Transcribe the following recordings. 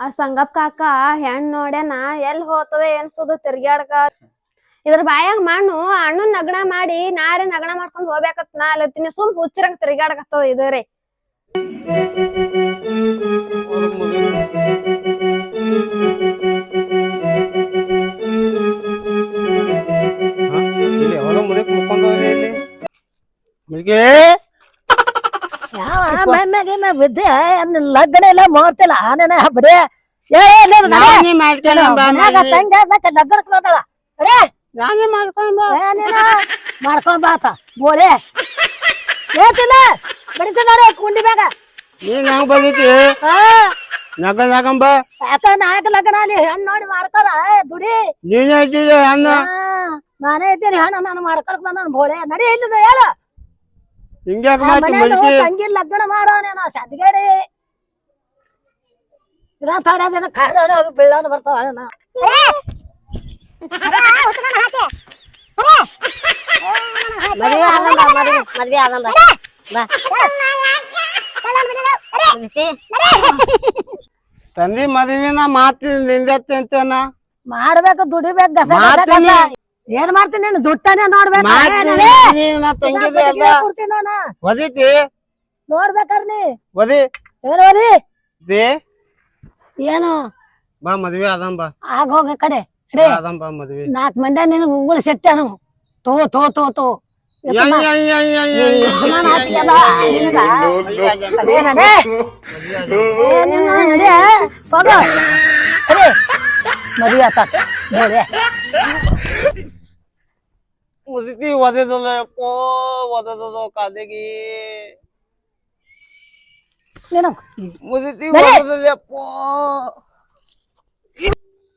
ಆ ಸಂಗಪ್ಪ ಕಾಕ ಹೆಣ್ ನೋಡ್ಯಾನ, ಎಲ್ ಹೋತದ ಎನ್ಸುದು ತಿರ್ಗ್ಯಾಡ್ಕ? ಇದ್ರ ಬಾಯಾಗ ಮಣ್ಣು ಅಣ್ಣು ನಗಣ ಮಾಡಿ, ನಾರೇ ನಗಣ ಮಾಡ್ಕೊಂಡ್ ಹೋಗ್ಬೇಕತ್ ನಾ ಅಲ್ಲತ್ತೀನಿ ಸುಮ್ ಹುಚ್ಚರಂಗ್ ತಿರ್ಗ್ಯಾಡಕತ್ತದ ಇದ್ರಿ ಇಲ್ಲಿ ಹೊಲ ಮುದಕ್ ಮುಕ್ಕೊಂಡವ್ರಿ ಇಲ್ಲಿ ಮುಲ್ಗೆ ಯಾವ ಮಮ್ಮಗೆ ಬಿದ್ದೆ ಲಗ್ನ ಇಲ್ಲ ಮುಹೂರ್ತಿಲ್ಲ ಆನೇನ ಬರೇ ಏ ಇಲ್ಲ ನಾನೇ. ಮಾಡ್ಕೊಂಡ್ ಬಾ ಮಾಡಿ. ತಂಗ ಲಗ್ನಕ್ ಬಂದಳ ಅರೇ ನಾನೇ ಮಾಡ್ಕೊಂಡ್ ಬಾ. ಏನೇನ ಮಾಡ್ಕೊಂಡ್ ಬಾತ ಬೋಳೆ. ಏತಿಲ್ಲ ಬಡಿತಾರ ಕುಂಡಿ ಬ್ಯಾಗ ನೀನ್ ಹೆಂಗ್ ಬಂದಿತಿ ಹಾ ನಗ ನಗಂಬ ಯಾಕ ನಾಯಕ ಲಗ್ನ ಅಲ್ಲಿ ಹೆಣ್ಣು ನೋಡಿ ಮಾಡ್ತಾರ ಏ, ದುಡಿ. ನೀನ್ ಹೇಳ್ತಿದ್ದೆ ಅನ್ನ ಹಾ, ನಾನೇ ಇದ್ದೀನಿ ಹೆಣ್ಣು ನಾನು ಮಾಡ್ಕೊಳಕ್ ಬಂದ ಬೋಳೆ. ನಡಿ ಇಲ್ಲದ ಹೇಳ. ಹಿಂಗ್ಯಾಕ್ ಮಾತಿ ಮುಲ್ಕಿ? ತಂಗಿ ಲಗ್ನ ಮಾಡೋನೇನ ಸಂದಿಗೇಡಿ. ಇದ ಥೋಡೆ ದಿನ ಹೋಗಿ ಬರ್ತಾವ ನಾ ಮದ್ವೆ ಆಗಲ್ಲ ಮದ್ವೆ ಮದ್ವೆ ಆಗಲ್ಲ. ಬಾ. ತಂದಿ ಮದ್ವಿನ ಮಾತಿ ನಿಂದತ್ತೆ ಅಂತೇನ ಮಾಡ್ಬೇಕು ದುಡಿಬೇಕು ಗಸ. ಏನ್ ಮಾಡ್ತೀನಿ ನೀನು ದುಡ್ತಾನೆ ನೋಡ್ಬೇಕು ಒದಿತಿ ನೋಡ್ಬೇಕಾರ ನೀ ಒದಿ ಏನು ಓದಿ ದೇ ಏನು ಬಾ ಮದ್ವೆ ಅದಂ ಬಾ ಆಗ ಹೋಗ ಕಡೆ ರೇ ಅದಂ ಬಾ ಮದ್ವೆ ನಾಲ್ಕು ಮಂದಿ ನಿನಗೆ ಉಗುಳ ಸೆಟ್ಟೆ ನಾವು ತೋ ತೋ ತೋ ತೋ ಆತ ನಿನಗ? ಮದ್ವೆ. ಅದೇ ನಡೆ. ಏ, ನಿನ್ನ ನಡೆ, ಹೋಗು. ಅರೆ, ಮದುವೆ ಆತ ಬೋಳೆ ಮುದುಕಿ ಒದೆದಲ್ಲ ಯಪ್ಪೋ ಒದದದ ಕಾಲಿಗೆ. ನೀನು ಮುದುಕಿ. ಒದದಲ್ಲ ಯಪ್ಪೋ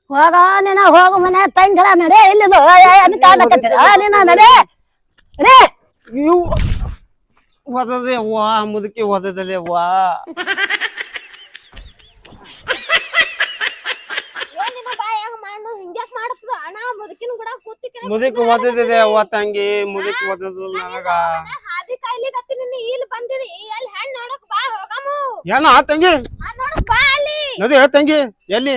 ಹೋಗ ನೀನ ಹೋಗು ಮನೆ ತಂಗಳ ನಡೆ ಇಲ್ಲಿದು ಅದು ಕಾಣಕತ್ತೀರ ನೀನ ನಡೆ. ರೇ ಇವು ಒದದೆ ವಾ ಮುದುಕಿ ಒದದಲೆ ವಾ ಏನಿನ ಬಾಯಾಗ ಮಣ್ಣು ಹಿಂಗ್ಯಾಕ್ ಮಾಡತ್ತದ ಅಣ್ಣ ಮುದುಕಿ ಅವ್ವ ತಂಗಿ ಮುದುಕಿ ಒದದಲ್ಲ ನನಗ ಹಾದಿ ಕಾಯ್ಲಿಕತ್ತೀನಿ ನೀ ಇಲ್ಲಿ ಬಂದಿದಿ ಅಲ್ಲಿ ಹೆಣ್ ನೋಡಕ್ ಬಾ ಹೋಗಮು ಏನ ಆ ತಂಗಿ? ಆ ನೋಡಕ್ ಬಾ ಅಲ್ಲಿ. ನದಿ ತಂಗಿ ಎಲ್ಲಿ?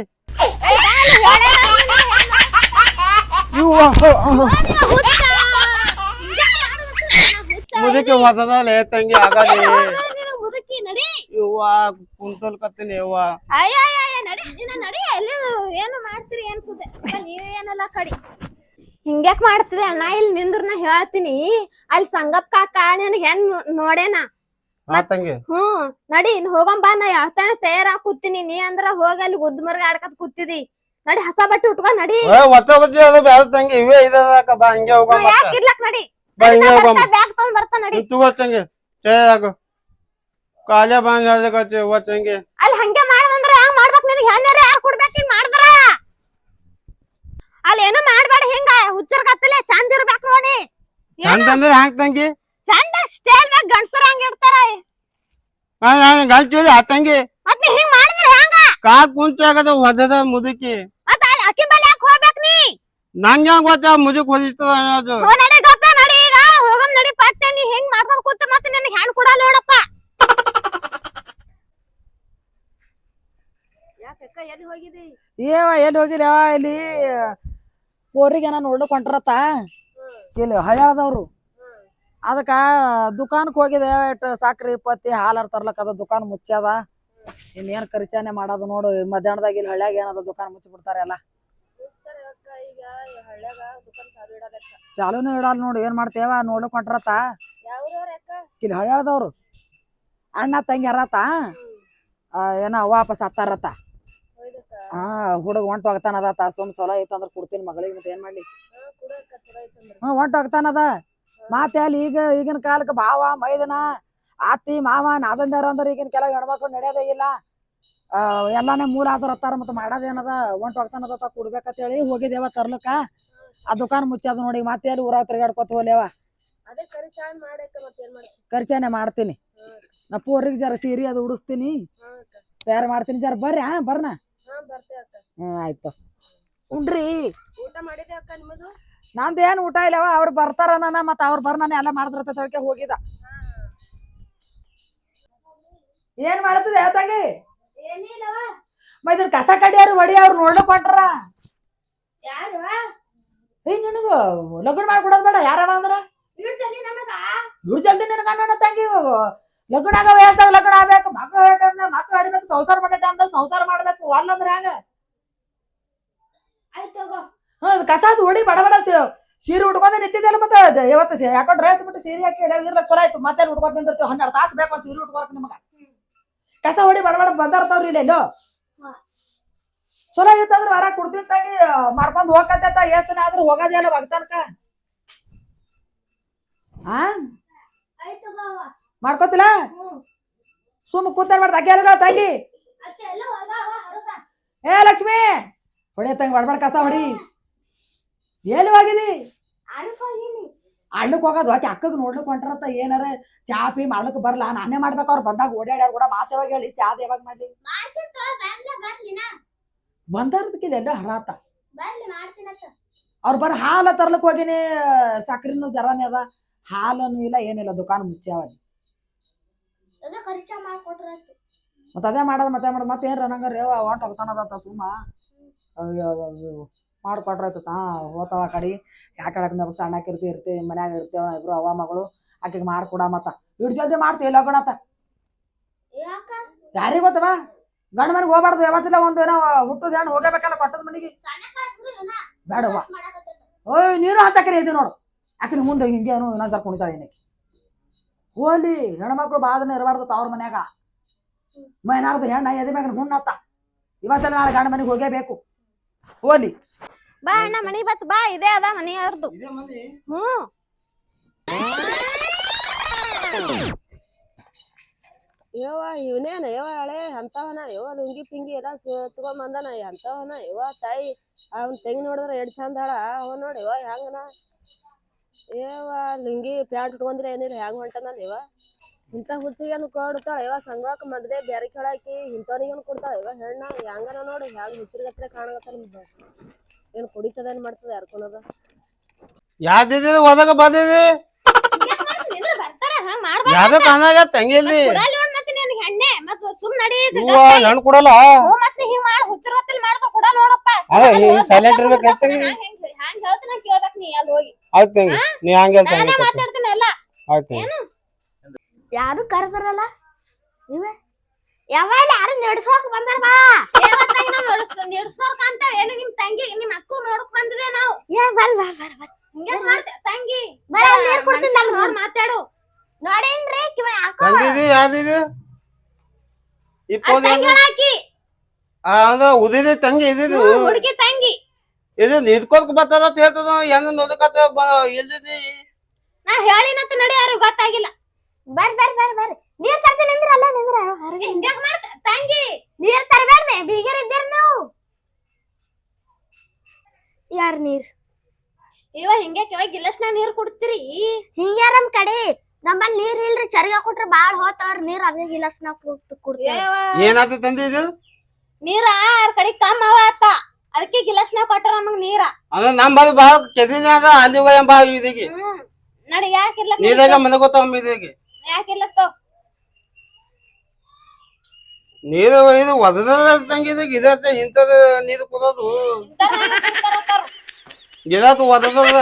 ಮುದಕ್ಕೆ ಒದದಲ್ಲ ಏ ತಂಗಿ ಆಗಲಿ ಮುದುಕಿ ನಡಿ. ಇವ್ವ ಕುಂತಲ್ ಕತ್ತೀನಿ ಅಯ್ಯ ನಡಿ ನಡಿ ಎಲ್ಲಿ ಏನು ಮಾಡ್ತೀರಿ ಅನ್ಸುತ್ತೆ ನೀವೇನಲ್ಲ ಕಡಿ. ಹಿಂಗ್ಯಾಕ್ ಮಾಡ್ತಿದೆ ಅಣ್ಣ? ಇಲ್ಲಿ ನಿಂದ್ರ ನಾ ಹೇಳ್ತೀನಿ. ಅಲ್ಲಿ ಸಂಗಪ್ಪ ಕಾಕ ಹೆಣ್ ನೋಡೇನ? ಹಾ ತಂಗಿ. ಹ್ಮ್ ನಡಿ ಇನ್ ಹೋಗಂಬಾ ನಾ ಹೇಳ್ತಾನೆ ತಯಾರ ಕೂತೀನಿ. ನೀ ಅಂದ್ರ ಹೋಗಿ ಅಲ್ಲಿ ಗುದ್ದ ಮರ್ಗ ಆಡ್ಕತ್ ಕೂತಿದಿ. ನಡಿ ಹಸ ಬಟ್ಟೆ ಉಟ್ಕೊ ನಡಿ. ಏ ಒತ್ತ ಬಜ್ಜಿ ಅದು ಬ್ಯಾಡ ತಂಗಿ ಇವೇ ಇದಕ್ಕ ಬಾ ಹಂಗೆ ಹೋಗಮ್ಮ ಯಾಕೆ ಇರ್ಲಕ್ ನಡಿ. ಬಾ ಹಿಂಗೆ ಹೋಗಮ್ಮ ಬ್ಯಾಗ್ ತಗೊಂಡ್ ಬರ್ತಾ ನಡಿ. ತಗೋ ತಂಗಿ ಚೇ ಆಗು ಕಾಲೇ ಬಂದ್ ಹೇಳ್ದಕತ್ತಿ ಅವ್ವ ತಂಗಿ. ಅಲ್ಲಿ ಹಂಗೆ ಮಾಡ್ದಂದ್ರ ಹಂಗ್ ಮಾಡ್ಬೇಕು ನಿನಗೆ ಹೆಣ್ಣಾರ ಯಾರು ಕೊಡ್ಬೇಕು ಹಿಂಗ್ ಮಾಡ್ತಾರ ಅಲ್ಲಿ ಏನೋ ಮಾಡ್ಬೇಡ ಹಿಂಗ ಹುಚ್ಚರ್ ಕತ್ತಲೆ ಚಂದ ಇರ್ಬೇಕು ನೋಡಿ ಅಂತಂದ್ರೆ ಹ್ಯಾಂಗ್ ತಂಗಿ? ಚಂದ ಸ್ಟೈಲ್ ಮ್ಯಾಗ ಗಂಡಸರ ಹಂಗ ಇರ್ತಾರ? ಗಂಟು ಆ ತಂಗಿ. ಮತ್ ನೀ ಹಿಂಗ್ ಮಾಡಿದ್ರ ಹೆಂಗ ಕಾ ಕುಂಚಾಗದ ಒದದ ಮುದುಕಿ. ಮತ್ ಅಲ್ಲಿ ಅಕ್ಕಿ ಬಲ್ಲಿ ಯಾಕೆ ಹೋಗ್ಬೇಕು ನೀ? ನಂಗೆ ಹೆಂಗ್ ಗೊತ್ತ ಮುದುಕ್ ಹೊದಿಸ್ತದ ಅನ್ನೋದು? ಹೋ ನಡಿ ಗೊತ್ತ ನಡಿ ಈಗ? ಹೋಗಮ್ ನಡಿ ಪಟ್ಟೆ ನೀ ಹಿಂಗ್ ಮಾಡ್ಕೊಂಡ್ ಕೂತ ಮತ್ತೆ ನಿನ್ನ ಹೆಣ್ ಕೂಡ ನೋಡಪ್ಪ. ಯಾಕಕ್ಕ ಎಲ್ಲಿ ಹೋಗಿದಿ? ಏವ ಎಲ್ಲಿ ಹೋಗಿಲ್ಲ ಇಲ್ಲಿ? ಊರಿಗೆ ಏನ ನೋಡ್ಲಿಕ್ ಹೊಂಟ್ರತ್ತ? ಇಲ್ಲಿ ಹಯಾದವ್ರು ಅದಕ್ಕ ದುಕಾನಕ್ ಹೋಗಿದೆ ಸಾಕ್ರಿ ಪತ್ತಿ ಹಾಲಾರ್ ತರ್ಲಕ್ ಅದ ದುಕಾನ್ ಮುಚ್ಚದ ಇನ್ನೇನ್ ಖರ್ಚಾನೆ ಮಾಡೋದು ನೋಡು ಮಧ್ಯಾಹ್ನದಾಗ ಇಲ್ಲಿ ಹಳ್ಯಾಗ ಏನದ ದುಕಾನ್ ಮುಚ್ಚಿ ಬಿಡ್ತಾರೆ ಎಲ್ಲ ಹಳ್ಳ್ಯಾಗ ಚಾಲೂನು ಇಡಲ್ಲ ನೋಡು ಏನ್ ಮಾಡ್ತೇವ ನೋಡ್ಲಿಕ್ ಹೊಂಟ್ರತ್ತ? ಇಲ್ಲಿ ಹಳ್ಯಾಳದವ್ರು. ಅಣ್ಣ ತಂಗಿ ಅರತ್ತ? ಏನ ವಾಪಸ್ ಹತ್ತಾರತ್ತ? ಹಾ ಹುಡುಗ ಹೊಂಟು ಹೋಗ್ತಾನದ ಸುಮ್ ಚಲೋ ಐತಂದ್ರ ಕೊಡ್ತೀನಿ ಮಗಳಿಗೆ ಮತ್ತೆ ಏನ್ ಮಾಡ್ಲಿ? ಹ್ಮ್ ಹೊಂಟು ಹೋಗ್ತಾನದ ಮತ್ತೆ ಅಲ್ಲಿ ಈಗ ಈಗಿನ ಕಾಲಕ್ಕೆ ಭಾವ ಮೈದನ ಆತಿ ಮಾವ ನಾದಂದಾರ ಅಂದ್ರೆ ಈಗಿನ ಕೆಲವು ಹೆಣ್ಮಕ್ಳು ನಡೆಯೋದೇ ಇಲ್ಲ. ಆ, ಎಲ್ಲಾನೇ ಮೂಲ ಆದ್ರ ಹತ್ತಾರ ಮತ್ತೆ ಮಾಡೋದೇನದ ಹೊಂಟು ಹೋಗ್ತಾನದ ಕುಡ್ಬೇಕಂತ ಹೇಳಿ ಹೋಗಿದೇವ ತರ್ಲಕ್ಕ. ಆ ದುಕಾನ್ ಮುಚ್ಚದ ನೋಡಿ ಮತ್ತೆ ಅಲ್ಲಿ ಊರಾಗ ತಿರ್ಗಾಡ್ಕೊತ ಹೋಲೇವ ಅದೇ ಖರ್ಚೇನೆ ಮಾಡ್ತೀನಿ. ನಾ ಪೋರಿಗೆ ಜರ ಸೀರೆ ಅದು ಉಡಿಸ್ತೀನಿ. ತಯಾರು ಮಾಡ್ತೀನಿ. ಜರ ಬರ್ರಿ ಹಾ ಬರ್ನ. ಆಯ್ತು. ಉಂಡ್ರಿ. ಊಟ ಮಾಡಿದೆ ಅಕ್ಕ ನಿಮ್ಮದು? ನಂದು ಏನು ಊಟ ಇಲ್ಲವ ಅವ್ರು ಬರ್ತಾರ ನನ್ನ ಮತ್ತ ಅವ್ರು ಬರ್ ನಾನು ಎಲ್ಲ ಮಾಡಿದ್ರತ ಹೋಗಿದ. ಏನ್ ಮಾಡತ್ತದ ತಂಗಿ ಏನಿಲ್ಲವ ಮೈದ್ರ ಕಸ ಕಡಿಯಾರು ಒಡಿ ಅವ್ರು ಹೊಂಟ್ರ? ಕೊಟ್ರ ಏ ನಿನಗ ಲಗ್ನ ಮಾಡ್ಕೊಡೋದ್ ಬೇಡ ಯಾರವ ಅಂದ್ರ? ಇವ್ರು ಜಲ್ದಿ ನಮಗ? ಇವ್ರು ಜಲ್ದಿ ನಿನಗ ನನ್ನ ತಂಗಿ ಲಗ್ನ ಆಗ ವಯಸ್ಸಾಗ ಲಗ್ನ ಆಗ್ಬೇಕು ಮಕ್ಳು ಟೈಮ್ನಾಗ ಮಕ್ಳು ಆಡ್ಬೇಕು ಸಂಸಾರ ಮಾಡೋ ಟೈಮ್ದಾಗ ಸಂಸಾರ ಮಾಡ್ಬೇಕು ಅಲ್ಲಂದ್ರ ಹ್ಯಾಂಗ ಆಯ್ತು ಹ್ಮ್ ಕಸಾದ್ ಹೊಡಿ ಬಡ ಬಡ ಸೀರೆ ಉಟ್ಕೊಂಡ್ ನಿಂತಿದ್ದಲ್ಲ ಮತ್ತೆ? ಇವತ್ತು ಯಾಕೋ ಡ್ರೆಸ್ ಬಿಟ್ಟು ಸೀರೆ ಹಾಕಿ ಇರ್ಲಕ್ ಚಲೋ ಆಯ್ತು ಮತ್ತೆ ಉಟ್ಕೊಂಡ್ ನಿಂತಿರ್ತೀವಿ ಹನ್ನೆರಡು ತಾಸು ಬೇಕು ಒಂದ್ ಸೀರೆ ಉಟ್ಕೊಳಕ್ ನಿಮಗ. ಕಸ ಹೊಡಿ ಬಡ ಬಡ ಬಂದಾರ್ತಾವ್ರಿ ಇಲ್ಲ ಎಲ್ಲೋ. ಚಲೋ ಇತ್ತಂದ್ರ ವಾರ ಕುಡ್ತಿನ್ ಮಾರ್ಕೊಂಡ್ ಹೋಗತ್ತ ಎಷ್ಟನ ಆದ್ರೂ ಹೋಗೋದೇ ಇಲ್ಲ ಒಗ್ತನಕ. ಆ. ಮಾಡ್ಕೋತಿಲ್ಲ? ಸುಮ್ಮ ಕೂತಾರ ಮಾಡ್ದ. ಅಲ್ಗ, ತಂಗಿ. ಏ, ಲಕ್ಷ್ಮಿ! ಹೊಡೆ ತಂಗಿ ಬಡಬಡ ಕಸ ಹೊಡಿ. ಎಲ್ಲಿ ಹೋಗಿದಿ? ಅಣ್ಣಕ್ ಹೋಗೋದು. ಆಕೆ ಅಕ್ಕಗ್ ನೋಡ್ಲಿಕ್ ಹೊಂಟ್ರತ್ತ. ಏನಾರ ಚಾ ಪಿ ಮಾಡ್ಲಿಕ್ ಬರಲ್ಲ ನಾನೇ ಮಾಡ್ಬೇಕು. ಅವ್ರು ಬಂದಾಗ ಓಡಾಡ್ಯಾರ ಕೂಡ ಮಾತು ಯಾವಾಗ ಹೇಳಿ? ಚಾದ ಯಾವಾಗ ಮಾಡ್ಲಿ? ಮಾಡ್ತೀನಿ ಎಲ್ಲ ಹರಾತ. ಅವ್ರು ಬರ ಹಾಲ ತರ್ಲಕ್ ಹೋಗಿನಿ. ಸಕ್ರಿನೂ ಜರಾನೇ ಅದ. ಹಾಲನು ಇಲ್ಲ, ಏನಿಲ್ಲ. ದುಕಾನ್ ಮುಚ್ಚಾವ ಅದ ಖರ್ಚ ಮತ್ತ ಅದೇ ಮಾಡೋದು ಮತ್ತೆ ಮಾಡೋದು ಮತ್ತೆ ಏನ್ರ ನಂಗ ರೇವ ಹೊಂಟ್ ಹೋಗ್ತಾನದ ಸುಮ್ಮ. ಮಾಡ್ಕೊಟ್ರಾಯ್ತು ತಾ ಹೋತಾವ ಆ ಕಡೆ. ಯಾಕೆ ನಮಗೆ ಸಣ್ಣಕ್ಕೆ ಇರ್ತಿ ಇರ್ತಿ ಮನ್ಯಾಗ ಇರ್ತೇವ ಇಬ್ರು ಅವ ಮಗಳು. ಆಕೆಗೆ ಮಾಡ್ಕೊಡ ಮತ್ತ. ಇಡ್ ಜಲ್ದಿ ಮಾಡ್ತೀವಿ ಇಲ್ಲ ಯಾಕ? ಯಾರಿಗ್ ಗೊತ್ತವ? ಗಂಡ ಮನೆಗೆ ಹೋಗ್ಬಾರ್ದು ಯಾವತ್ತಿಲ್ಲ ಒಂದು ಏನೋ ಹುಟ್ಟದ ಹೆಣ್ಣು ಹೋಗಬೇಕಲ್ಲ ಕೊಟ್ಟದ ಮನೆಗೆ. ಏನ? ಬೇಡವ್ವ. ಓಯ್ ನೀರು ಅಂತ ಕರೆ ಇದೆ ನೋಡು. ಆಕಿನ ಮುಂದೆ ಹಿಂಗೇನು ಇನ್ನೊಂದ್ಸಲ ಕುಣಿತಾಳೆ ಏನಕ್ಕೆ? ಹೋಲಿ ಹೆಣ್ಮಕ್ಳು ಭಾಳ ದಿನ ಇರಬಾರ್ದು ತವ್ರ ಮನ್ಯಾಗ. ಮೈನಾರ್ದು ಹೆಣ್ಣ ಎದೆ ಮ್ಯಾಗ ಹುಣ್ಣತ್ತ ಇವತ್ತೆಲ್ಲ ನಾಳೆ ಗಂಡ ಮನೆಗೆ ಹೋಗೇಬೇಕು. ಹೋಲಿ. ಬಾ ಅಣ್ಣ ಮನೆ ಬತ್ ಬಾ ಇದೇ ಅದ ಮನಿ. ಅವ್ರದ್ದು ಹ್ಮ್ ಯವ್ವ ಇವನೇನ ಯವ್ವ ಹಳೆ ಅಂತವನ ಯವ್ವ ಲುಂಗಿ ಪಿಂಗಿ ಎಲ್ಲ ತಗೊಂಡ್ ಬಂದನ ಅಂತವನ ಯವ್ವ ತಾಯಿ. ಅವ್ನ ತೆಂಗಿ ನೋಡಿದ್ರ ಎಡ್ ಚಂದ ಅವ ನೋಡಿ ಯವ್ವ ಹೆಂಗನ? ಯವ್ವ ಲುಂಗಿ ಪ್ಯಾಂಟ್ ಉಟ್ಕೊಂಡ್ರೆ ಏನಿಲ್ಲ ಹ್ಯಾಂಗ್ ಹೊಂಟನಲ್ಲ ಇವ ಇಂಥ ಹುಚ್ಚಿಗೇನು ಕೊಡ್ತಾಳ ಇವ ಸಂಘಕ್ಕೆ ಮದ್ವೆ ಬೇರೆ ಕೇಳಾಕಿ ಇಂಥವ್ನಿಗೇನು ಕೊಡ್ತಾಳ ಇವ ಹೆಣ್ಣ ಹೆಂಗನ ನೋಡಿ ಹೆಂಗ್ ಹುಚ್ಚರಿಗತ್ರೆ ಕಾಣಕತ್ತಾನ ಏನ್ ಕುಡಿತದೇನ್ ಮಾಡ್ತದ ಯಾರ್ಕೊಳದ? ಯಾವ್ದಿದ್ ಒದಗ ಬದಿದಿ ನಿಂದ್ರ ಬರ್ತಾರ ಹಂಗ ಮಾಡ್ಬಾರ್ದು ಯಾವ್ದೋ ಕಾಣಾಗ ತಂಗಿಲ್ಲಿ ಕೊಡಲ್ ನೋಡ್ ಮತ್ತೆ ನಿನ್ ಹೆಣ್ಣೆ ಮತ್ ಸುಮ್ ನಡಿ ಈಗ ಹೂವ ಹೆಣ್ ಕೊಡಲ್ಲ ಹ್ಞೂ ಸೈಲೆಂಟ್ ನೀ ಆಯ್ತು ತಂಗಿ ನೀ ಹಂಗೆ ನಾನೇ ಮಾತಾಡ್ತೀನಿ ಎಲ್ಲ. ಆಯ್ತು ತಂಗಿ. ಯಾರು ಕರೆದಾರಲ್ಲ? ನೀವೇ? ಯಾವಾಗ ಯಾರು ನಡ್ಸ್ಕೊಕ್ ಬಂದಾರ ಬಾ ಯಾವತ್ತಾಗ ನಾವು ನಡ್ಸ್ ನಡ್ಸ್ಕೊಕ್ ಅಂತ ಏನು ನಿಮ್ ತಂಗಿ ನಿಮ್ ಅಕ್ಕು ನೋಡಕ್ ಬಂದಿದೆ ನಾವು. ಏ ಬಲ್ ಬಲ್ ಬಲ್ ಬಲ್ ಹಿಂಗೆ ಮಾಡ್ತೆ ತಂಗಿ? ನೀರ್ ಕೊಡ್ತೀನಿ ನೋಡ್ ಮಾತಾಡು. ನೋಡೇನ್ರಿ ಕಿವ ಅಕ್ಕ? ಇಪ್ಪೋದು ಹೇಳಾಕಿ ಅದ ಉದಿದಿ ತಂಗಿ ಇದಿದು. ಹುಡುಗಿ ತಂಗಿ. ಇದು ನಿದ್ಕೋದಕ್ ಬರ್ತದ ಅಂತ ಹೇಳ್ತದ ಹೆಂಗ ನೋದಕತ್ತ ಎಲ್ದಿದಿ ನಾ ಹೇಳಿನಂತ ನಡಿ ಯಾರು ಗೊತ್ತಾಗಿಲ್ಲ. ಬರ್ ಬರ್ ಬರ್ ಬರ್ ನೀರ್ ತರ್ತಿ ನಿಂದ್ರ? ಅಲ್ಲ ನಿಂದ್ರ? ಹಿಂಗ್ಯಾಕ್ ಮಾಡ್ತ? ತಂಗಿ ನೀರ್ ತರಬೇಡ್ದೆ ಬೀಗರ್ ಇದ್ದೀರ ನೀವು. ಯಾರ್ ನೀರ್? ಇವ ಹಿಂಗ್ಯಾಕ್ ಇವಾಗ ಗಿಲ್ಲಸ್ನ ನೀರ್ ಕುಡ್ತೀರಿ? ಹಿಂಗ್ಯಾರ ನಮ್ ಕಡೆ? ನಮ್ಮಲ್ಲಿ ನೀರ್ ಇಲ್ರಿ ಚರಿಗ ಕೊಟ್ರೆ ಬಾಳ್ ಹೋತವ್ರ ನೀರ್ ಅದೇ ಗಿಲ್ಲಸ್ನ ಕುಡ್ತೀವಿ ಏನಾತ ತಂದಿದು ನೀರ ಆರ್ ಕಡೆ ಕಮ್ಮ ಅವ ಆತ. ಅದಕ್ಕೆ ಗಿಲ್ಲಸ್ನ ಕೊಟ್ರ ನಮಗ್ ನೀರ. ಅದ ನಮ್ ಬದು ಬಾಳ ಕೆದಿನ ಅದ ಅಲ್ಲಿ ಎಂಬ ಬಾ ಇದಿಗೆ. ಹ್ಮ್. ನಡಿ ಯಾಕಿರ್ಲ ನೀದಾಗ ಮನೆ ಗೊತ್ತಾವ ಯಾಕಿರ್ಲ ತೋ ನೀರು ಇದು ಒದದ ತಂಗಿ ಇದಕ್ಕೆ ಇದತ್ತ ಇಂಥದ ನೀರು ಕುದೋದು ಇದತ್ತು ಒದದದ.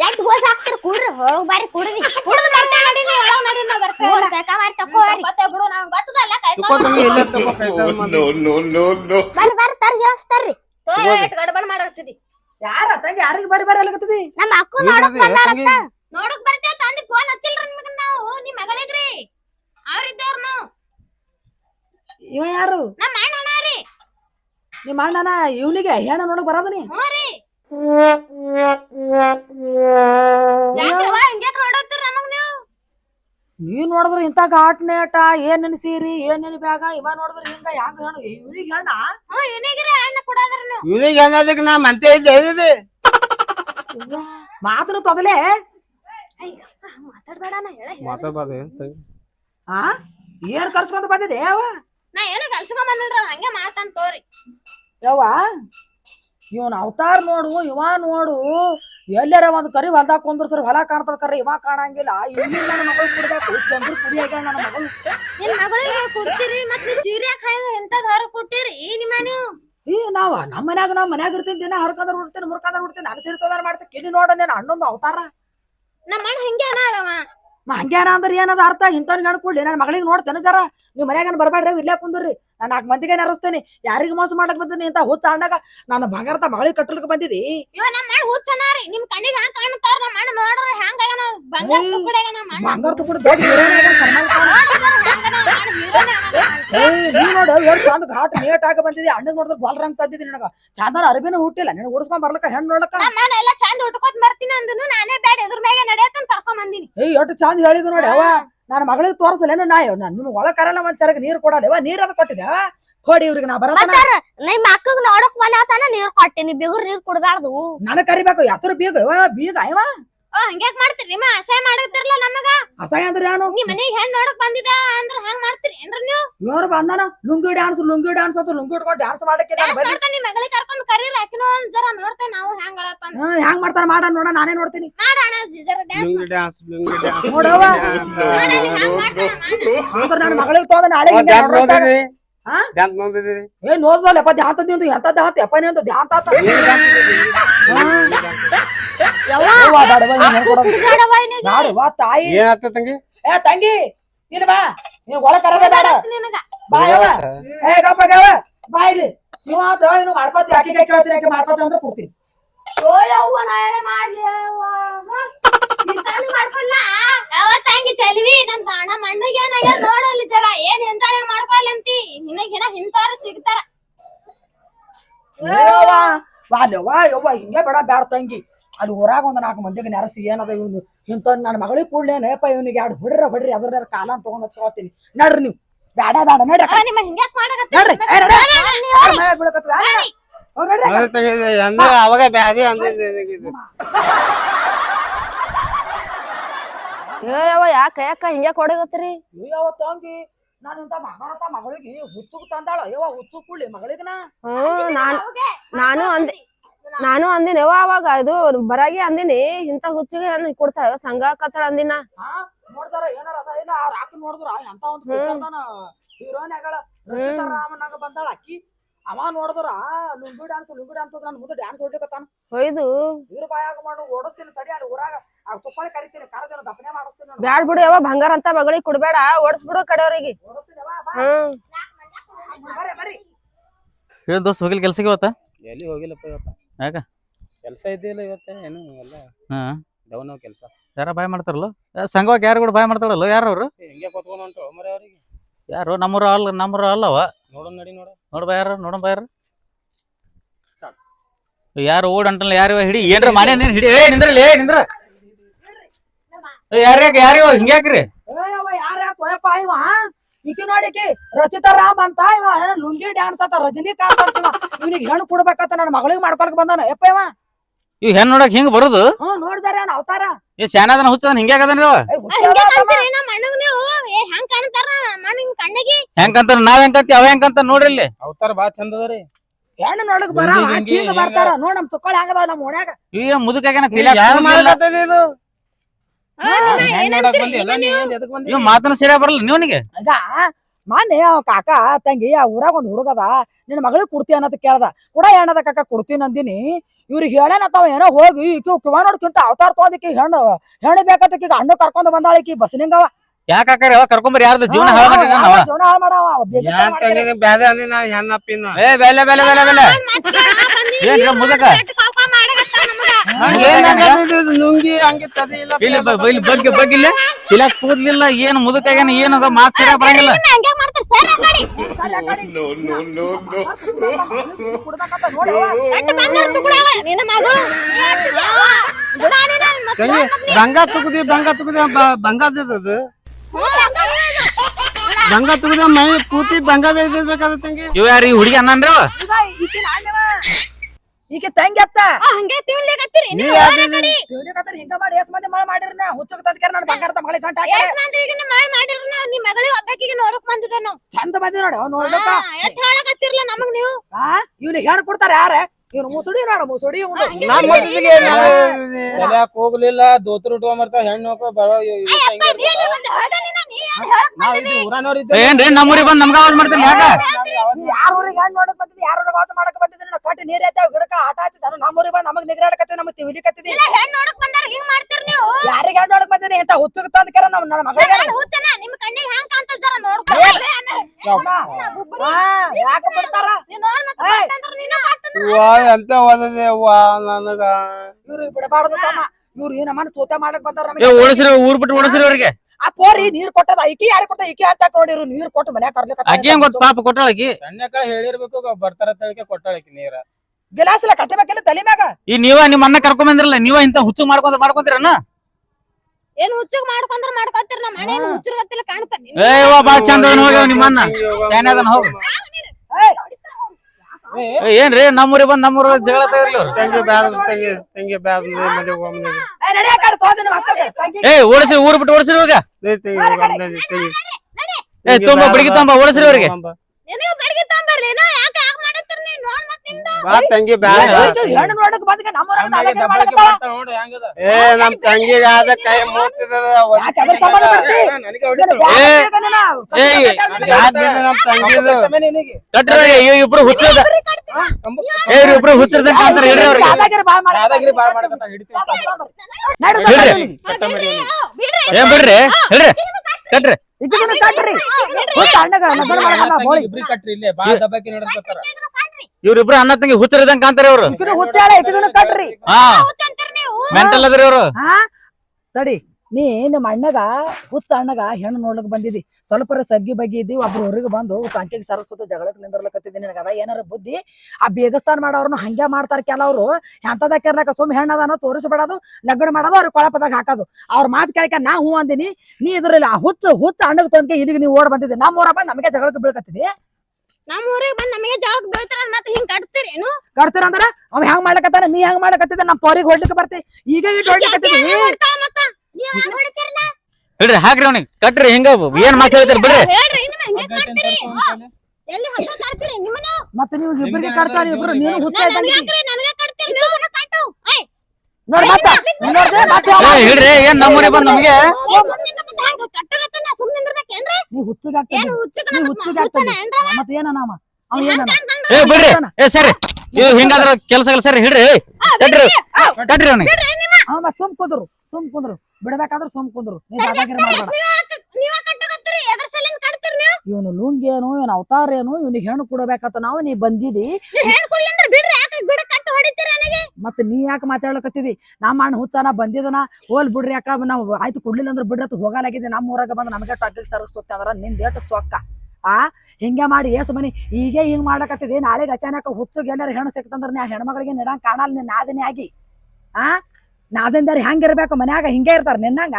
ಎಂಟ್ ಹೋಸ್ ಹಾಕ್ತಾರ ಕುಡ್ರಿ ಹೊರಗ್ ಬಾರಿ ಕುಡ್ರಿ. ಕುಡ್ದು ಬರ್ತೇವೆ ನಡಿ ನೀ ಒಳಗ್ ನಡಿ ನಾವ್ ಬರ್ತೇವೆ. ಬೇಕಾ ಮಾಡಿ ತಕೋ ಮತ್ತೆ ಬಿಡು ನಾವ್ ಗೊತ್ತದಲ್ಲ ತುಕೋ ತಂಗಿ ಇಲ್ಲ ನೋ ನೋ ನೋ ನೋ. ಬರ್ರಿ ಬರ್ರಿ ತರ್ಗಿ ಹೇಳ್ಸ್ತಾರ್ರಿ ಎಟ್ ಗಡಬಡ ಮಾಡಾಕ್ತಿದಿ ಯಾರ ತಂಗಿ ಯಾರಿಗೆ ಬರಿ ಬರಿ ಅಲ್ಲಕತ್ತದಿ ನಮ್ಮ ಅಕ್ಕ ನೋಡಕ್ ತಂಗಿ ನೋಡಕ್ ಬರ್ತೇವೆ ತಂದಿ ಫೋನ್ ಹಚ್ಚಿಲ್ರಿ ನಿಮಗೆ ನಾವು ನಿಮ್ ಮಗಳಿಗ್ರಿ. ಅವ್ರಿದ್ದವ್ರು ಇವ ಯಾರು? ನಮ್ಮ ಅಣ್ಣ ರೀ. ನಿಮ್ಮ ಅಣ್ಣನ ಇವನಿಗೆ ಹೆಣ್ಣ ನೋಡಕ್ ಬರೋದ್ರಿ ನೀ? ಹ್ಞೂ ರೀ. ಯಾಕ್ರವ ಹಿಂಗ್ಯಾಕ್ ನೋಡತ್ತೀರಿ ನಮಗ್ ನೀವು? ನೀವ್ ನೋಡಿದ್ರ ಇಂತ ಘಾಟ್ ನೇಟ ಏನ್ ನೆನ್ ಸೀರಿ ಏನ್ ನೆನ್ ಬ್ಯಾಗ ಇವ ನೋಡಿದ್ರ ಹಿಂಗ ಹೆಂಗ ಹೆಣ್ಣು ಇವನಿಗೆ ಹೆಣ್ಣ ಹ್ಞೂ ಇವನಿಗ್ರಿ ಕೊಡೋದ್ರಿ ನೀವು. ಏನಾದಕ್ಕೆ ನಾ ಮಂತೆ ಇಲ್ಲ ಹೇಳಿದೆ ಮಾತನು ತೊದಲೆ ಮಾತಾಡ್ಬೇಡ ನಾ ಹೇಳ ಮಾತಾಡ್ಬಾರ್ದು ಆ? ಏನ್ ಕರ್ಸ್ಕೊಂಡ್ ಬಂದಿದೆ ಅವ ನಾ ಏನು ಕಲ್ಸ್ಕೊಂಡ್ ಬಂದಿಲ್ರ ಹಂಗೆ ಮಾತಾಡ್ ತೋರಿ ಯವ್ವ? ಇವನ್ ಅವತಾರ ನೋಡು ಇವ ನೋಡು. ಎಲ್ಲರ ಒಂದು ಕರಿ ಹೊಲ್ದಾಗ ಕುಂದ್ರಸ್ರ ಹೊಲ ಕಾಣ್ತದ ಕರ್ರಿ ಇವ ಕಾಣಂಗಿಲ್ಲ. ಇಲ್ಲಿ ನನ್ನ ಮಗಳು ಕುಡ್ಬೇಕು ಚಂದ್ರ ಕುಡಿ ಆಗ್ಯಾಳ ನನ್ನ ಮಗಳು. ನಿನ್ ಮಗಳಿಗೆ ಕೊಡ್ತೀರಿ? ಮತ್ತೆ ಸೀರೆ ಹಾಕ ಎಂತದ್ ಹೊರ ಕೊಟ್ಟಿರಿ? ನಿಮ್ಮ ನೀವು ಈ ನಾವ ನಮ್ಮ ಮನ್ಯಾಗ ನಾವ್ ಮನ್ಯಾಗ ಇರ್ತೀನಿ ದಿನ ಹರ್ಕಂದ್ರ ಹುಡ್ತೀನಿ ಮುರ್ಕಂದ್ರ ಹುಡ್ತೀನಿ ಅನಸಿರ್ತದಾರ ಮಾಡ್ತೀನಿ. ಕಿಲಿ ನೋಡ ನೀನ್ ಅಣ್ಣೊಂದು ಅವತಾರ. ನಮ್ಮ ಅಣ್ಣ ಹಿಂಗೆ ಅನಾರವ ಹಂಗ್ಯಾನ ಅಂದ್ರೆ ಏನದ ಅರ್ಥ? ಇಂಥವ್ನಿಗೆ ಅನ್ಕೊಳ್ಳಿ ನನ್ನ ಮಗಳಿಗೆ ನೋಡ್ತೇನೆ ಜರ. ನೀವು ಮನ್ಯಾಗ ಬರಬೇಡ್ರಿ ಇಲ್ಲೇ ಕುಂದ್ರಿ ನಾನು ನಾಲ್ಕು ಮಂದಿಗೆ ನರಸ್ತೇನೆ. ಯಾರಿಗೆ ಮೋಸ ಮಾಡಕ್ ಬಂದಿನಿ ಅಂತ ಹುಚ್ಚ ಅಣ್ಣಗ? ನನ್ನ ಬಂಗಾರದ ಮಗಳಿಗೆ ಕಟ್ಟಲಿಕ್ಕೆ ಬಂದಿದಿ? ಇವ ನಮ್ಮ ಅಣ್ಣ ಹುಚ್ಚನಾರಿ ನಿಮ್ ಕಣ್ಣಿಗೆ ಹ್ಯಾಂಗ ಕಾಣ್ತಾರ ನಮ್ಮ ಅಣ್ಣ ನೋಡ್ರ ಹ್ಯಾಂಗ ಬಂಗಾರ ದೊಡ್ಡ ಹೀರೋನೇ ಆಗ್ಯಾನ, ಸಲ್ಮಾನ್ ಖಾನ್. ನೋಡ್ರ ಹ್ಯಾಂಗನ ನಮ್ಮ ಅಣ್ಣ ಹೀರೋನೇ ನೀ ನೋಡು ಎಷ್ಟು ಚಂದ ಘಾಟ್ ನೀಟ್ ಆಗಿ ಬಂದಿದಿ. ಅಣ್ಣನ್ ನೋಡಿದ್ರೆ ಬಾಲ್ ರಂಗ್ ತಂದಿದಿ ನಿನಗ. ಚಂದನ ಅರಬಿನ ಹುಟ್ಟಿಲ್ಲ. ನಿನಗೆ ಉಡ್ಸ್ಕೊಂಡ್ ಬರ್ಲಕ ಹೆಣ್ಣು ನೋಡಕ ನಾನು ಎಲ್ಲ ಚಂದ ಉಟ್ಕೋತ್ ಬರ್ತೀನಿ ಅಂದನು. ನಾನೇ ಬೇಡ ಇದ್ರ ಮ್ಯಾಗ ನಡೆಯಕಂತ ಕರ್ಕೊಂಡ್ ಬಂದಿನಿ. ಏಯ್ ಎಷ್ಟು ಚಂದ ಹೇಳಿದ್ ನೋಡಿ ಅವ ನನ್ನ ಮಗಳಿಗೆ ತೋರಿಸಲೇನು ನಾ ನಾನು ನಿಮ್ಗೆ ಒಳ ಕರಲ್ಲ ಒಂದ್ ಸರಗ ನೀರು ಕೊಡಲ್ಲ. ನೀರ್ ಅದ ಕೊಟ್ಟಿದ ಕೊಡಿ ಇವ್ರಿಗೆ ನಾ ಬರತನ. ನಿಮ್ ಅಕ್ಕಗ್ ನೋಡಕ್ ಬಂದಾತನ ನೀರ್ ಕೊಟ್ಟಿನಿ. ಬಿಗುರ್ ನೀರ್ ಕುಡ್ಬಾರ್ದು. ನನಗ್ ಕರಿಬೇಕು ಎತ್ತರ ಬೀಗ ಇವ ಬೀಗ ಇವ ಹಂಗ್ಯಾಕ್ ಮಾಡ್ತೀರಿ? ನಿಮ್ಮ ಅಸಹ್ಯ ಮಾಡತ್ತಿರಲ್ಲ ನಮಗ. ಅಸಹ್ಯ ಅಂದ್ರೆ ಏನು ನಿಮ್ಮ ಮನೆಗೆ ಹೆಣ್ ನೋಡಕ್ ಬಂದಿದ ಅಂದ್ರ ಹಂಗ್ ಮಾಡ್ತೀರಿ? ಇವ್ರು ಬಂದಾನ? ಲುಂಗಿ ಡ್ಯಾನ್ಸ್ ಲುಂಗಿ ಡ್ಯಾನ್ಸ್ ಅಂತ ಲುಂಗಿ ಉಟ್ಕೊಂಡು ಡ್ಯಾನ್ಸ್ ಮಾಡಕ್ಕೆ ನಾನು ಡ್ಯಾನ್ಸ್ ಬರ್ಲಿ ಮಾಡ್ತಾನ ನಿಮ್ ಮಗಳಿಗೆ ಕರ್ಕೊಂಡ್ ಕರೀರಿ ಆಕಿನೂ ಒಂದ್ ಜರ ನಾವು ಹೆಂಗ್ ಹ್ಮ್ ಹೆಂಗ್ ಮಾಡ್ತಾರ ಮಾಡ ನೋಡ ನಾನೇ ನೋಡ್ತೀನಿ. ಮಾಡೋಣ ಜರ dance lungi dance lungi dance ನೋಡವ್ವ. ಅಂದ್ರೆ ನನ್ನ ಮಗಳಿಗೆ ತೋದ ನಾಳೆ ಡ್ಯಾನ್ಸ್. ನೋಡಿದ್ರಿ? ಏ ನೋಡ್ದಲ್ಲಪ್ಪ ಧ್ಯಾನ್ ತಂದಿ ಎಂತ ಧ್ಯಾನ್ ಎಪ್ಪ ಅಂತ ಧ್ಯಾನ್ ತಾತ. ತಾಯಿ. ಏನಾಗ್ತ ತಂಗಿ? ಏ ತಂಗಿ ನೀನ್ ಬಾ. ನೀನ್ ಒಳ ಕರದ ಬೇಡ. ನಿನಗ. ಬಾ ಯವ್ವ. ಏ ಗಪ್ಪ ಗವ ಬಾ ಇಲ್ಲಿ. ನೀವು ಆತ ಇನ್ನು ಮಾಡ್ಕೋತಿ ಆಕೆ ಕೈ ಕೇಳ್ತೀನಿ ಆಕೆ ಮಾಡ್ಕೋತ ಅಂದ್ರೆ ಕೊಡ್ತೀನಿ ಓ ಯವ್ವ ನಾ ಏನೇ ಮಾಡ್ಲಿ ಯವ್ವ ಇಂತಾನು ಮಾಡ್ಕೊಲ್ಲ ಯಾವ ತಂಗಿ ಚಲಿವಿ ನಮ್ ಗಾಣ ಮಣ್ಣಿಗೆ ಏನಾಗ್ಯ ನೋಡಲ್ಲಿ ಜರ ಏನ್ ಎಂತಾಳೆ ಮಾಡ್ಕೊಲ್ಲ ಅಂತಿ ನಿನಗ್ ಹಿನ ಹಿಂತಾರ ಸಿಗ್ತಾರ ಯವ್ವ ಬಾ ಯವ್ವ ಯವ್ವ ಹಿಂಗೆ ಬೇಡ ಬ್ಯಾಡ ತಂಗಿ. ಅಲ್ಲಿ ಊರಾಗ ಒಂದ್ ನಾಲ್ಕು ಮಂದಿಗೆ ನೆರಸಿ ಏನದ ಇವನು. ಇಂಥ ನನ್ನ ಮಗಳಿಗೆ ಕೂಡ್ಲೇನಪ್ಪ ಇವನಿಗೆ ಎರಡು ಹೊಡ್ರ ಹೊಡ್ರಿ ಅದ್ರ ಕಾಲ ತಗೊಂಡ್ ತಗೋತೀನಿ ನಡ್ರಿ ನೀವು. ಬೇಡ ಬೇಡ ನಡ್ರಿ ಅಂದ್ರೆ ಅವಾಗ ಬ್ಯಾದಿ ನಿನಗಿದು. ಯಾಕ ಯಾಕ ಹಿಂಗ್ಯಾಕ್ ನೀ ಯಾವ ತಂಗಿ. ನಾನು ಇಂಥ ಮಗಳಂತ ಮಗಳಿಗೆ ಹುಚ್ಚುಗ್ ತಂದಾಳ ಯವ್ವ ಹುತ್ತು ಕೂಡ್ಲಿ ಮಗಳಿಗನ? ಹ್ಮ್ ನಾನ್ ನಾನು ಅಂದೆ ನಾನು ಅಂದಿನಿ. ಯವ್ವ ಅವಾಗ ಇದು ಬರಾಗಿ ಅಂದಿನಿ ಇಂತ ಹುಚ್ಚಿಗೆ ಏನ್ ಕೊಡ್ತಾಳ ಸಂಘ ಕತ್ತಳ ಅಂದಿನ. ಹಾ ನೋಡ್ತಾರ ಏನಾರ ಅದ? ಇಲ್ಲ ಅವ್ರ ಆಕಿ ನೋಡಿದ್ರ ಎಂತ ಒಂದ್ ಹೀರೋಯಿನ್ ಆಗಳ ರಚಿತಾ ರಾಮನಾಗ ಬಂದಾಳ ಅಕ್ಕಿ ಅವ ನೋಡಿದ್ರ ಲುಂಗಿ ಡ್ಯಾನ್ಸ್ ಲುಂಗಿ ಡ್ಯಾನ್ಸ್ ನನ್ನ ಮುಂದೆ ಡ್ಯಾನ್ಸ್ ಹೊಡ್ಲಿಕತ್ತಾನ. ಹೊಯ್ದು ಇವ್ರ ಬಾಯಾಗ ಮಾಡು ಓಡಿಸ್ತೀನಿ ತಡಿ ಅಲ್ಲಿ ಊರಾಗ ಬ್ಯಾಡ್ ಬಿಡು ಯಾವ ಬಂಗಾರ ಅಂತ ಮಗಳಿಗೆ ಕೊಡ್ಬೇಡ ಓಡಿಸ್ಬಿಡು ಕಡೆಯವ್ರಿಗೆ. ಹ್ಮ್. ಏನ್ ದೋಸ್ತ್ ಹೋಗಿಲ್ಲ ಕೆಲ್ಸಕ್ಕೆ ಇವತ್ತ? ಎಲ್ಲಿ ಹೋಗಿಲ್ಲಪ್ಪ ಇವತ್ತ? ಯಾಕ? ಕೆಲಸ ಇದ್ದಿಲ್ಲ ಇವತ್ತ ಏನು ಎಲ್ಲ ಹಾ. ಡೌನ್ ಕೆಲಸ. ಯಾರ ಬಾಯ್ ಮಾಡ್ತಾರಲ್ಲ? ಸಂಘವಾಗಿ ಯಾರು ಕೂಡ ಬಾಯ್ ಮಾಡ್ತಾರಲ್ಲ ಯಾರು ಅವ್ರು? ಹಿಂಗೆ ಕೊತ್ಕೊಂಡು ಹೊಂಟು ಮರೆ ಅವ್ರಿಗೆ. ಯಾರು? ನಮ್ಮೂರ ಅಲ್ಲ ನಮ್ಮೂರ ಅಲ್ಲವ? ನೋಡೋಣ ನಡಿ ನೋಡ ನೋಡ್ ಬಾಯಾರ ನೋಡೋಣ ಬಾಯಾರ ಯಾರು. ಓಡ್ ಅಂಟಲ್ಲ ಯಾರು ಹಿಡಿ? ಏನ್ರ ಮನೆ ನೀನ್ ಹಿಡಿ? ಏ ನಿಂದ್ರಲ್ಲ ಏ ನಿಂದ್ರ. ಯಾರ್ಯಾಕ ಯಾರು ಹಿಂಗ್ಯಾಕ್ರಿ ಈಕಿ ನೋಡಿಕಿ ರಚಿತಾ ರಾಮ್ ಅಂತ ಇವ ಲುಂಗಿ ಡ್ಯಾನ್ಸ್ ಅಂತ ರಜನಿಕಾಂತ್ ಅಂತ ಇವನಿಗೆ ಹೆಣ್ಣು ಕೊಡ್ಬೇಕಂತ ನನ್ನ ಮಗಳಿಗೆ ಮಾಡ್ಕೊಳಕ್ ಬಂದಾನ. ಯಪ್ಪ ಇವ? ಇವ್ ಹೆಣ್ ನೋಡಕ್ ಹಿಂಗ್ ಬರುದು? ಹ್ಮ್ ನೋಡಿದಾರ ಅವತಾರ? ಈ ಶಾನದನ ಹುಚ್ಚದನ ಹಿಂಗ್ಯಾಕದನ ಇವ? ಏ, ಹುಚ್ಚ ಅದ ಹಂಗ್ಯಾಕ್ ತಮ್ಮ. ಅಂತೀರಿ ನಮ್ಮ ಅಣ್ಣಗ್ ನೀವು? ಏ ಹೆಂಗ್ ಕಾಣ್ತಾರ? ನಮ್ಮ ಅಣ್ಣಗ್ ಕಣ್ಣಿಗೆ? ಹೆಂಗಂತ ನಾವ್ ಹೆಂಗಂತಿ ಅವ ಹೆಂಗಂತ ನೋಡ್ರಿ ಇಲ್ಲಿ. ಅವತಾರ ಬಾ ಚಂದ ಅದ ರೀ ಹೆಣ್ಣು ನೋಡಕ್ ಬರ ಹಿಂಗ ಬರ್ತಾರ. ನೋಡ್ ನಮ್ ತುಕ್ಕಳ ಹೆಂಗದ ನಮ್ ಓಣ್ಯಾಗ. ಈಗ ಮುದುಕಾಗನ ಯಾರ್ ಮಾಡ್ಲತ್ತದ ಇದು ಹೆಂಗ್ ನೋಡಕ್ ಬಂದಿ? ಎಲ್ಲ ನೀ ಏನ್ ಎದಕ್ ಬಂದಿ? ಇವ್ ಮಾತನ್ನ ಸರಿಯಾಗಿ ಬರಲ್ಲ ನೀವನಿಗೆ ಈಗ ಮಾನ್ಯ ಅವ ಕಾಕ ತಂಗಿ ಆ ಊರಾಗ ಒಂದ್ ಹುಡುಗದ ನಿನ್ನ ಮಗಳಿಗೆ ಕೊಡ್ತಿ ಅನ್ನೋದ್ ಕೇಳ್ದ. ಕೂಡ ಏನದ ಕಾಕ ಕೊಡ್ತೀನಿ ಅಂದಿನಿ ಇವ್ರಿಗೆ ಹೇಳೇನತ್ತಾವ ಏನೋ ಹೋಗಿ ಈಕಿ ಕಿವ ನೋಡ್ಕಿಂತ ಅವತಾರ ತೋದಕ್ಕೆ ಹೆಣ್ಣು ಹೆಣ್ಣು ಬೇಕಂತ ಈಗ ಹಣ್ಣು ಕರ್ಕೊಂಡ್ ಬಂದಾಳ ಈಕಿ ಬಸ್ನಿಂಗವ ಯಾಕಾಕಾರ ಯಾವ ಕರ್ಕೊಂಬರಿ ಯಾರ್ದು ಜೀವನ ಹಾಳು ಮಾಡಿ ಜೀವನ ಹಾಳು ಮಾಡವ? ಬೆಲೆ ಬೆಲೆ ಬೆಲೆ ಬೆಲೆ. ಮುದಕ? ಹಂಗೆ ತದಿ ಇಲ್ಲ ಇಲ್ಲಿ ಬ- ಇಲ್ಲಿ ಬಗ್ಗೆ ಬಗ್ಗಿಲ್ಲ ಇಲ್ಲ ಕೂದ್ಲಿಲ್ಲ ಏನು ಮುದುಕಾಗೇನ ಏನು ಮಾತ್ ಸರಿಯಾಗಿ ಬರಂಗಿಲ್ಲ. ಮಾಡ್ತಾರ. ಸರ್ ಬಂಗಾರ ತುಗುಳವ ನಿನ್ನ ಮಗಳು ಬಿಡ ನೀನ ಮತ್ತ್ ತಂಗಿ ಬಂಗ ತುಗುದಿ ಬಂಗ ತುಗುದಿ ಬಂಗ ತುಗದ ಮೈ ಕೂತಿ ಬಂಗಾದ ಇದ್ಬೇಕಾದ ತಂಗಿ? ಇವ ಯಾರು ಈ ಹುಡುಗಿ ನಾಣ್ಯವ. ಈಕಿ ತಂಗಿ ಅತ್ತ. ಹಂಗೆ ನೀ ಹಿಂಗ ಮಾಡಿ ಎಸ್ ಮಂದಿ ಮಳೆ ಮಾಡಿರಿ ನಾ ಹುಚ್ಚಕ್ ತಂದ್ಕ್ಯಾರ ನನ್ನ ಬಂಗಾರದ ಮಗಳಿಗೆ ಗಂಟ ಹಾಕ್ಯಾರ ಎಷ್ಟ್ ಮಂದಿಗೆ ನಿಮ್ಮ ಮಳೆ ಮಗಳಿಗೆ ಒಬ್ಬಾಕಿಗೆ ನೋಡಕ್ ಬಂದಿದ್ದ ನಾವು. ಚಂದ ಬಂದಿ ನೋಡಿ ಅವ್ನು ನೋಡ್ಬೇಕ. ಎಷ್ಟ್ ಹೇಳಕತ್ತಿರ್ಲ ನಮಗ್ ನೀವು? ಆ ಕೊಡ್ತಾರ ಯಾರ? ಇವ್ನು ಮುಸುಡಿ ನೋಡ ಮುಸುಡಿ ಹೋಗ್ಲಿಲ್ಲ ದೋತ್ರ ಹೆಣ್ಣು ಬರೋ ನಾವ್. ಏನ್ರಿ? ನಮ್ಮೂರಿಗೆ ಬಂದ್ ನಮ್ಗ ಅವಾಜ್ ಮಾಡ್ತೀನಿ ಯಾಕ? ನಾವ್ ಯಾವತ್ತ್ ಊರಿಗೆ ಹೆಣ್ ನೋಡಕ್ ಬಂದಿದ್ದಿ ಯಾರ ಊರಿಗೆ ಮಾಡಕ್ ಬಂದಿದ್ರಿ? ಕಟ್ಟಿ ನೀರ್ ಐತಾವ ಗಿಡಕ್ಕ ಆಟ ಹಚ್ಚಿದ. ನಮ್ಮೂರಿಗೆ ಬಂದ್ ನಮಗ್ ನಿಗ್ರಾಡಕತ್ತಿ ನಮಗ್ ತಿವಿಲಿಕತ್ತಿದಿ ಹೆಣ್ ನೋಡಕ್ ಬಂದಾರ ಹಿಂಗ್ ಮಾಡ್ತೀರಿ ನೀವು? ಯಾರಿಗೆ ಹೆಣ್ ನೋಡಕ್ ಬಂದಿದ್ರಿ ಅಂತ ಹುಚ್ಚುಗ್ ತಂದ್ ಕರ ನಮ್ ನನ್ನ ಮಗ ಹುಚ್ಚನ. ನಿಮ್ ಕಣ್ಣಿಗೆ ಹೆಂಗ್ ಕಾಣ್ತದ ಜರ ಯಾಕ ಬಿಡ್ತಾರ? ಎಂತ ಓದದೆ ನನಗ? ಇವ್ರಿಗೆ ಬಿಡಬಾರ್ದು ತಮ್ಮ. ಇವ್ರು ಏನಮ್ಮ ತೋತೆ ಮಾಡಕ್ ಬಂದಾರ ಊರ್ ಬಿಟ್ಟು ಓಡಿಸ್ರಿ ಅವ್ರಿಗೆ. ಆ ಪೋರಿ ನೀರ್ ಕೊಟ್ಟದ ಐಕಿ ಯಾರು ಕೊಟ್ಟ ಈಕಿ ಅಂತ ನೋಡಿರು ನೀರ್ ಕೊಟ್ಟು ಮನ್ಯಾಗ ಕರ್ಲಿಕ್ಕೆ ಅಕ್ಕಿ ಹೆಂಗ್ ಗೊತ್ತ? ಪಾಪ ಕೊಟ್ಟಾಳಕಿ ಹೇಳಿರ್ಬೇಕು ಬರ್ತಾರ ತಳಿಕೆ ಕೊಟ್ಟಾಳಕಿ ನೀರ. ಗಿಲಾಸಲ ಕಟ್ಟಬೇಕಲ್ಲ ತಲೆ ಮ್ಯಾಗ? ಈ ನೀವ ನಿಮ್ಮ ಅಣ್ಣ ಕರ್ಕೊಂಡ್ ಬಂದಿರಲ್ಲ ನೀವ ಇಂತ ಹುಚ್ಚು ಮಾಡ್ಕೊಂತ ಮಾಡ್ಕೊಂತೀರನ್ನ ಏನ್ ಹುಚ್ಚಗ್ ಮಾಡ್ಕೊಂಡ್ರ ಮಾಡ್ಕೊತೀರಿ ನಮ್ಮ ಮನೆ ಹುಚ್ಚರ್ ಗೊತ್ತಿಲ್ಲ ಕಾಣ್ತಾನೆ ಏ ವಾ ಬಾ ಚಂದ ಹೋಗ್ಯಾವ ನಿಮ್ಮ ಅಣ್ಣ. ಹೋಗ. ಏನ್ರಿ ನಮ್ಮೂರಿ ಬಂದ್ ನಮ್ಮೂರ ಜಗಳ ತೆಗಿರ್ಲಿ ಅವ್ರು. ತಂಗಿ ಬ್ಯಾದ ತಂಗಿ ತಂಗಿ ಬ್ಯಾದ ಮದುವೆ ಹೋಗ್ಮನೆ ಏ, ಓಡಿಸಿ ಊರ್ ಬಿಟ್ಟು ಓಡಿಸ್ರಿ ಇವಾಗ ತಂಗಿ ಹೋಗ್ಮನೆ ತಂಗಿ. ಏ ತುಂಬಾ ಬಿಡಿಗೆ ತಂಬಾ ಓಡಿಸ್ರಿ ಅವ್ರಿಗೆ. ಬಾ ತಂಗಿ ಹೆಣ್ಣು ನೋಡಕ್ ಬಂದ್ಕೆ. ಏ ನಮ್ ತಂಗಿಗ ಆದ ಕೈ ಮುಗ್ತಿದ ನಮ್ ತಂಗಿದು? ಕಟ್ರ ಇಬ್ರು ಹುಚ್ಚದ ಏ ಇಬ್ರು ಅವ್ರಿಗೆ. ಮಾಡಿ ಅವ್ನಿಗೆ. ಏನ್ ಬಿಡ್ರಿ ಹೇಳ್ರಿ ಕಟ್ರಿ. ಕಟ್ರಿ. ಕಟ್ರಿ ಇಲ್ಲೇ? ಬಾ ದಬ್ಬಾಕಿ ನಡ್ಕೊತಾರ ಇವ್ರಿಬ್ರು ಅಣ್ಣ ತಂಗಿ ಹುಚ್ಚರಿದಂಗ ಕಾಂತಾರೆ ಅವ್ರು ಹುಚ್ಚಾಳೆ ಕಟ್ರಿ. ಹಾ. ಮೆಂಟಲ್ ಅದ್ರಿ ಅವ್ರು ಹಾ. ತಡಿ ನೀ ನಿಮ್ಮ ಅಣ್ಣಗ ಹುಚ್ಚ ಅಣ್ಣಗ ಹೆಣ್ಣು ನೋಡ್ಲಕ್ ಬಂದಿದ್ದಿ. ಸ್ವಲ್ಪ ಸಗ್ಗಿ ಬಗ್ಗಿ ಇದ್ದಿ ಒಬ್ರು ಹೊರಗೆ ಬಂದು ಕಂಟಿಗೆ ಸರಸ್ವತ ಜಗಳಕ್ಕೆ ನಿಂದಿರ್ಲಕತ್ತಿದ್ದೀನಿ ನಿನಗ. ಅದ ಏನಾರ ಬುದ್ಧಿ? ಆ ಬೇಗಸ್ಥಾನ ಮಾಡೋರ್ನು ಹಂಗೆ ಮಾಡ್ತಾರ ಕೆಲವರು. ಎಂತದ ಕೆರ್ಲಕ ಸುಮ್ ಹೆಣ್ಣದಾನೋ ತೋರಿಸ್ಬಿಡೋದು ಲಗ್ನ ಮಾಡೋದು ಅವ್ರಿಗೆ ಕೊಳಪದಾಗ ಹಾಕೋದು. ಅವ್ರ ಮಾತು ಕೇಳಕ ನಾ ಹೂ ಅಂದಿನಿ. ನೀ ಇದ್ರಲ್ಲಿ ಆ ಹುಚ್ಚ ಹುಚ್ಚ ಅಣ್ಣಗೆ ತಂದ್ಕೆ ಇಲ್ಲಿಗೆ ನೀವು ಓಡ್ ಬಂದಿದ್ದೆ. ನಮ್ಮ ಊರ ಬಂದ್ ನಮಗೆ ಜಗಳಕ್ಕೆ ಬೀಳ್ಕತ್ತಿದ್ದಿ. ನಮ್ಮ ಊರಿಗೆ ಬಂದ್ ನಮಗೆ ಜಾಗ ಬೀಳ್ತಾರ ಮತ್ತೆ ಹಿಂಗ್ ಕಟ್ತೀರೇನು? ಕಟ್ತೀರ ಅಂದ್ರ ಅವ್ ಹೆಂಗ್ ಮಾಡ್ಲಕತ್ತಾರ ನೀ ಹೆಂಗ್ ಮಾಡ್ಲಕತ್ತಿದ್ದ? ನಮ್ಮ ಪೋರಿಗೆ ಹೊಡ್ಲಿಕ್ಕೆ ಬರ್ತಿ. ಈಗ ಇಟ್ಟು ಹೇಳ್ರಿ ಹಾಕ್ರಿ ಅವ್ನಿಗೆ. ಕಟ್ರಿ ಹೆಂಗ ಏನ್ ಮಾತು ಹೇಳ್ತಾರ ಬಿಡ್ರಿ. ಹೇಳ್ರಿ ಇನ್ನು ಹಿಂಗೆ ಹಗ್ಗ ಐತೆ ಅಂತ ತರ್ಸ್ಕೊಂಡ್ ಹೋಗ್ತಾನೆ. ಎಲ್ಲಿ ಹಗ್ಗ ಕಟ್ತೀರಿ ನಿಮ್ಮನ್ನ? ಮತ್ತೆ ನೀವು ಇಬ್ಬರಿಗೆ ಕಟ್ತಾರ ಇಬ್ರು. ನೀನು ಬೇಡ. ಹುಚ್ಚ ಇದ್ದಂಗೆ ನನಗೆ ನನಗೆ ಕಟ್ತೀರಿ? ನೀವು ಕಟ್ಟು. ಏಯ್. ನೋಡ್ ಮತ್ತ ನೋಡ್ದೆ ಮತ್ತೆ ಏ ಹೇಳ್ರಿ ಏನ್ ನಮ್ಮೂರಿಗೆ ಬಂದ್ ನಮ್ಗೆ? ಹಂಗ ಕಟ್ಟಗತ್ತನ ಸುಮ್ಮನೆ ನಿಂದಿರ್ಬೇಕೇನ್ರಿ ನೀ ಹುಚ್ಚಗಾಗ್ತದೆ ಏನ್ ಹುಚ್ಚಕ್ ನೀ ನನ್ನ ಹುಚ್ಚಗಾಗ್ತದೆ ಹುಚ್ಚನ ಏನ್ರ? ಮತ್ತೆ ಏನ ಅವ ಏನನ ಏ ಬಿಡ್ರಿ. ಏ ಸರಿ. ಏ ಹಿಂಗಾದ್ರ ಕೆಲಸ ಸರಿ ಹಿಡ್ರಿ. ಕಟ್ರಿ. ಕಟ್ರಿ ಅವ್ನಿಗೆ. ಅವ ಸುಮ್ ಕುಂದ್ರು. ಸುಮ್ ಕುಂದ್ರು. ಬಿಡ್ಬೇಕಾದ್ರೆ ಸುಮ್ ಕುಂದ್ರು. ನೀ ದಾದಾಗಿರಿ ಮಾಡ್ಬೇಡ. ನೀವ ಕಟ್ಟಗತ್ತೀರಿ ಎದ್ರ ಸಲಿಂದ ಕಟ್ತೀರಿ ನೀವು? ಇವನು ಲುಂಗಿ ಏನು ಇವನ್ ಅವತಾರ ಏನು ಇವನಿಗೆ ಹೆಣ್ಣು ಕೊಡಬೇಕಂತ ನಾವು ನೀ ಬಂದಿದಿ. ಕೊಡ್ಲಿ ಅಂದ್ರೆ ಬಿಡ್ರಿ ಯಾಕೆ ಗಿಡ ಕಟ್ಟು ಹೊಡಿತೀರಿ ನನಗೆ ಮತ್ತೆ ನೀ ಯಾಕೆ ಮಾತಾಡ್ಲಕತ್ತಿದಿ? ನಮ್ಮ ಅಣ್ಣ ಹುಚ್ಚನ ಬಂದಿದನ ಹೋಲ್ ಬಿಡ್ರಿ ಯಾಕ ನಾವು ಆಯ್ತು ಕೊಡ್ಲಿಲ್ಲ ಅಂದ್ರೆ ಬಿಡ್ರಿ ಹೋಗಲಾಗಿದ್ದೆ ಹೋಗಲಾಗಿದೆ ನಮ್ಮ ಊರಾಗ ಬಂದು ನಮಗೆ ಟಗ್ಗಿಗೆ ಸರಸ್ಸುತ್ತೆ ಅಂದ್ರೆ ನಿಂದ ಎಷ್ಟು ಸೊಕ್ಕ? ಆ? ಹಿಂಗೆ ಮಾಡಿ, ಏಸು ಮನಿ. ಈಗೇ ಹಿಂಗೆ ಮಾಡಕತ್ತಿದಿ ನಾಳೆಗೆ ಅಚಾನಕ ಹುಚ್ಚಗೆ ಏನಾರ ಹೆಣ್ಣು ಸಿಕ್ತಂದ್ರೆ ನಾ ಹೆಣ್ಮಗಳಿಗೆ ನೆಡಂಗೆ ಕಾಣಲ್ಲ ನಿನ್ನ ನಾದಿನಿ ಆಗಿ. ಆ? ಹೆಂಗೆ ಹೆಂಗಿರ್ಬೇಕು ಮನ್ಯಾಗ ಹಿಂಗೆ ಇರ್ತಾರ ನಿನ್ನಂಗ?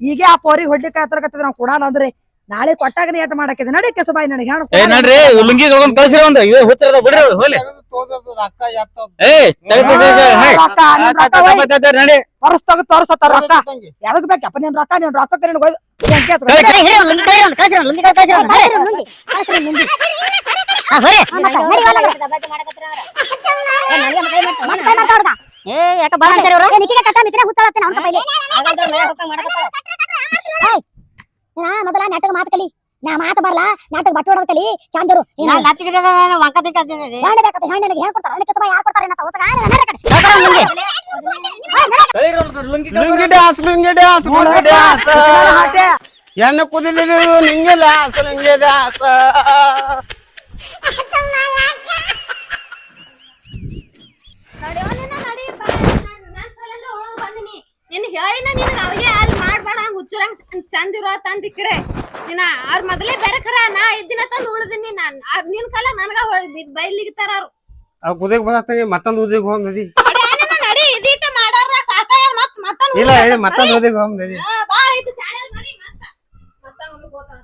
ಈಗೇ ಆ ಪೋರಿಗೆ ಹೊಡ್ಲಿಕ್ಕೆ ಹತ್ರಕತ್ತಿದ್ ನಾವು ಕೊಡಲ್ಲ ಅಂದ್ರೆ. ನಾಳೆ ಕೊಟ್ಟಾಗ ನೀ ಏಟ್ ಮಾಡಾಕಿದ್ ನಡಿ ಕೆಸಬಾಯಿ ನನಗೆ ಹೆಣ್ಣು ಏ ನಡ್ರಿ ಉಲ್ಲಂಗಿ ತಗೊಂಡ್ ಕಳ್ಸಿರ ಒಂದು ಇವ್ ಹುಚ್ಚರದ ಬಿಡ್ರಿ ಅವ್ರು, ಹೋಗ್ಲಿ ಏ ತೆಗ್ದ್ ತೆಗ್ದ್ ತೆಗ್ದ್ ಹೇ. ರೊಕ್ಕ, ನಿನ್ ರೊಕ್ಕ ಆತ್ ಆತ್ ಒಯ್. ಆತ್ ಆತ್ ಆತ್ ನಡಿ ತೋರ್ಸ್ ತಗ ತೋರ್ಸತ್ತ ರೊಕ್ಕ ತಂಗಿ ಎದಕ್ ಬೇಕಪ್ಪ ನಿನ್ ರೊಕ್ಕ ನಿನ್ ರೊಕ್ಕ ನಿನ್. ಕೈ- ಹಿಡಿ, ಲುಂಗಿ ಕಳ್ಸ್ರಿ, ಲುಂಗಿ ಕಳ್ಸ್ರಿ. ಹಾ. ಏ, ಯಾಕ ಬಾಳ ಅನ್ಸ್ಯಾರ ಇವ್ರು? ನಾ ಮೊದಲ ನಾಟಕ ಮಾತು ಕಲಿ. ನಾ ಮಾತು ಬರ್ಲ? ನಾಟಕ ಬಟ್ಟೆ ಹೊಡೋದ್ ಕಲಿ? ಚಂದರು lungi lungi dance lungi dance lungi dance. ಎನ್ನ ನಿಂಗೆ ಡ್ಯಾನ್ಸ್ ನಿಂಗೆ ಬಂದಿನಿ. ಹೇಳಿನ ನೀನು ಅವಿಗೆ ಮಾಡ್ಬೇಡ ಹಂಗ ಹುಚ್ಚರಂಗ್ ಚಂದ ಇರೋ ತಂದಿಕ್ರೆ ನಿನ್ನ ಅವ್ರ ಮೊದಲೇ ಬೇರೆ ಕರ ನಾ ಇದ್ದಿನ ತಂದು ಉಳ್ದಿನಿ ನಾನ್. ಅದ್ ನಿನ್ ಕಾಲ ನನಗ ಬೈಲಿಗಿತಾರ ಅವ್ರು ಆ ಕುದಿಗೆ ಬರತ್ತಂಗೆ ಮತ್ತೊಂದು ಉದಿಗೆ ಹೋಗ್ ನದಿ ನಡಿ ಇದೀಟ ಮಾಡಾರ ಸಾಕಾಯ ಮತ್ ಮತ್ತೊಂದು ಇಲ್ಲ ಇಲ್ಲ ಮತ್ತೊಂದು ಉದಿಗೆ ಹೋಗ್ ನದಿ ಬಾ ಇದು ಶಾಲೆ ನಡಿ ಮತ್ತ. ಮತ್ತೊಂದು ಹೋಗ್ತಾನ